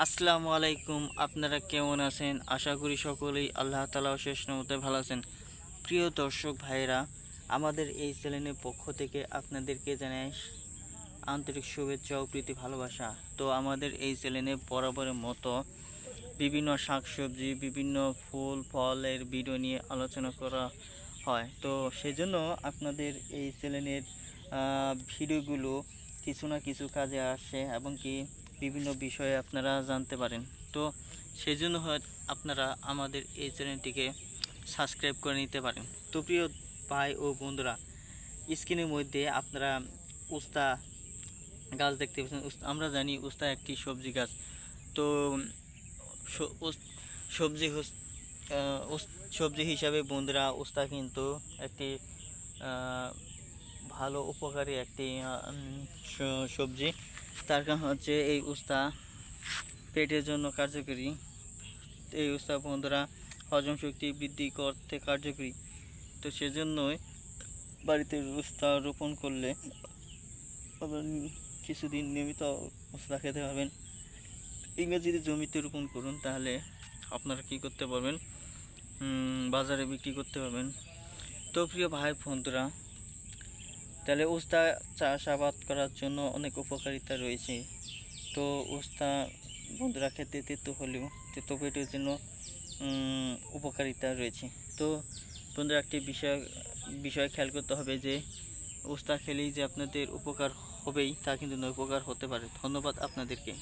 আসসালামু আলাইকুম, আপনারা কেমন আছেন? আশা করি সকলেই আল্লাহ তালা শেষ নমতে ভালো আছেন। প্রিয় দর্শক ভাইরা আমাদের এই চ্যানেলের পক্ষ থেকে আপনাদেরকে জানাই আন্তরিক শুভেচ্ছা ও প্রীতি ভালোবাসা। তো আমাদের এই চ্যানেলে বরাবরের মতো বিভিন্ন শাকসবজি, বিভিন্ন ফুল, ফলের ভিডিও নিয়ে আলোচনা করা হয়। তো সেজন্য আপনাদের এই চ্যানেলের ভিডিওগুলো কিছু না কিছু কাজে আসে এবং কি বিভিন্ন বিষয়ে আপনারা জানতে পারেন। তো সেই জন্য হয় আপনারা আমাদের এই চ্যানেলটিকে সাবস্ক্রাইব করে নিতে পারেন। তো প্রিয় ভাই ও বন্ধুরা, স্ক্রিনের মধ্যে আপনারা উস্তা গাছ দেখতে পাচ্ছেন। আমরা জানি উস্তা একটি সবজি গাছ। তো সবজি সবজি হিসাবে বন্ধুরা উস্তা কিন্তু একটি ভালো উপকারী একটি সবজি। তার কারণ হচ্ছে এই উস্তা পেটের জন্য কার্যকরী। এই উস্তা বন্ধুরা, হজম শক্তি বৃদ্ধি করতে কার্যকরী। তো সেজন্যই বাড়িতে উস্তা রোপণ করলে কিছুদিন নিয়মিত উস্তা খেতে পারবেন। ইংরেজিতে জমিতে রোপণ করুন, তাহলে আপনারা কি করতে পারবেন? বাজারে বিক্রি করতে পারবেন। তো প্রিয় ভাই বন্ধুরা তাহলে উস্তা চাষাবাদ করার জন্য অনেক উপকারিতা রয়েছে। তো উস্তা বন্ধুরা খেতে তেতো হলেও তেতো পেটের জন্য উপকারিতা রয়েছে। তো বন্ধুরা একটি বিষয় বিষয় খেয়াল করতে হবে যে, উস্তা খেলেই যে আপনাদের উপকার হবেই তা কিন্তু নয়, উপকার হতে পারে। ধন্যবাদ আপনাদেরকে।